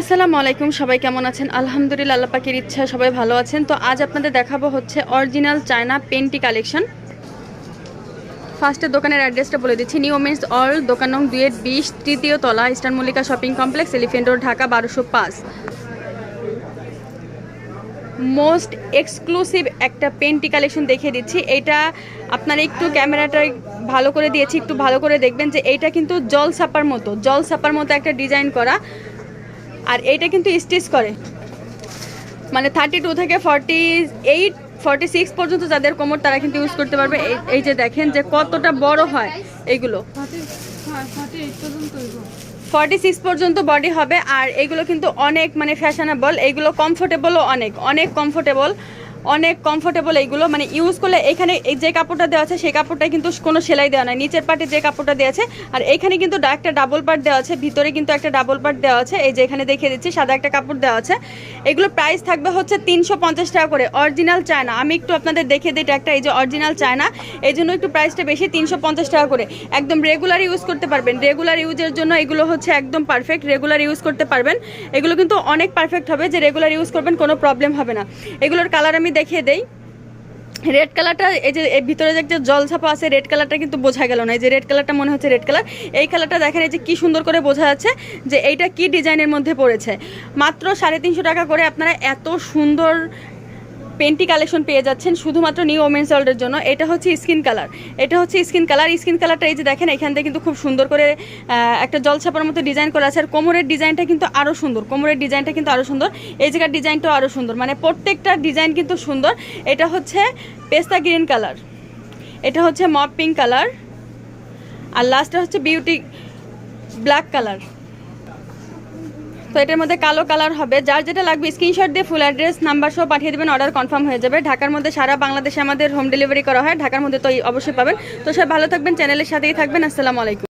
আসসালামু আলাইকুম, সবাই কেমন আছেন? আলহামদুলিল্লাহ, আল্লাহ ইচ্ছা, সবাই ভালো আছেন। তো আজ আপনাদের দেখাবো হচ্ছে অরিজিনাল চায়না পেন্টি কালেকশন ফার্স্টে দোকানের অ্যাড্রেসটা বলে দিচ্ছি নিউ ওমেন্স অল দোকান নং দুয়ের বিশ, তৃতীয় তলা eastern Mallika shopping complex elephant road Dhaka, বারোশো পাঁচ। মোস্ট এক্সক্লুসিভ একটা পেন্টি কালেকশন দেখিয়ে দিচ্ছি। এটা আপনার একটু ক্যামেরাটা ভালো করে দিয়েছি, একটু ভালো করে দেখবেন যে এইটা কিন্তু জল ছাপার মতো জল ছাপার মতো একটা ডিজাইন করা। আর এইটা কিন্তু স্টিচ করে। মানে থার্টি টু থেকে ফর্টি এইট ফর্টি সিক্স পর্যন্ত যাদের কোমর, তারা কিন্তু ইউজ করতে পারবে। এই- যে দেখেন যে কতটা বড় হয় এইগুলো। ফর্টি সিক্স পর্যন্ত বডি হবে, আর এগুলো কিন্তু অনেক মানে ফ্যাশনেবল এইগুলো কমফোর্টেবলও অনেক অনেক কমফোর্টেবল অনেক কমফোর্টেবল এইগুলো। মানে ইউজ করলে এখানে যে কাপড়টা দেওয়া আছে, সেই কাপড়টা কিন্তু কোনো সেলাই দেওয়া নাই। নিচের পার্টে যে কাপড়টা দেওয়া আছে, আর এখানে কিন্তু একটা ডাবল পার্ট দেওয়া আছে, ভিতরে কিন্তু একটা ডাবল পার্ট দেওয়া আছে। এই যে এখানে দেখিয়ে দিচ্ছি, সাদা একটা কাপড় দেওয়া আছে। এগুলো প্রাইস থাকবে হচ্ছে তিনশো পঞ্চাশ টাকা করে। Original China. আমি একটু আপনাদের দেখিয়ে দিই একটা, এই যে অরিজিনাল চায়না। এই জন্য একটু প্রাইসটা বেশি, তিনশো পঞ্চাশ টাকা করে। একদম রেগুলার ইউজ করতে পারবেন। রেগুলার ইউজের জন্য এগুলো হচ্ছে একদম পারফেক্ট রেগুলার ইউজ করতে পারবেন। এগুলো কিন্তু অনেক পারফেক্ট হবে। যে রেগুলার ইউজ করবেন, কোনো প্রবলেম হবে না। এগুলোর কালার আমি দেখিয়ে দেই। রেড কালারটা এই যে এর ভিতরে যে একটা জল ছাপা আছে রেড কালারটা কিন্তু বোঝা গেল না। এই যে রেড কালারটা মনে হচ্ছে রেড কালার এই কালারটা দেখেন, এই যে কী সুন্দর করে বোঝা যাচ্ছে যে এইটা কি ডিজাইনের মধ্যে পড়েছে। মাত্র সাড়ে তিনশো টাকা করে আপনারা এত সুন্দর পেন্টি কালেকশন পেয়ে যাচ্ছেন শুধুমাত্র নিউ ওমেন্স ওয়ার্ল্ডের জন্য। এটা হচ্ছে স্কিন কালার এটা হচ্ছে স্কিন কালার স্কিন কালারটা এই যে দেখেন, এখান থেকে কিন্তু খুব সুন্দর করে একটা জল ছাপার মতো ডিজাইন করা আছে। আর কোমরের ডিজাইনটা কিন্তু আরও সুন্দর। কোমরের ডিজাইনটা কিন্তু আরও সুন্দর। এই জায়গার ডিজাইনটাও আরও সুন্দর। মানে প্রত্যেকটা ডিজাইন কিন্তু সুন্দর। এটা হচ্ছে পেস্তা গ্রিন কালার এটা হচ্ছে মপ পিঙ্ক কালার আর লাস্টটা হচ্ছে বিউটি ব্ল্যাক কালার তো এটার মধ্যে কালো কালার হবে। যার যেটা লাগবে স্ক্রিনশট দিয়ে ফুল অ্যাড্রেস নাম্বার সহ পাঠিয়ে দেবেন অর্ডার কনফার্ম হয়ে যাবে। ঢাকার মধ্যে সারা বাংলাদেশে আমাদের হোম ডেলিভারি করা হয়। ঢাকার মধ্যে তো অবশ্যই পাবেন। তো সব ভালো থাকবেন চ্যানেলের সাথেই থাকবেন। আসসালামু আলাইকুম।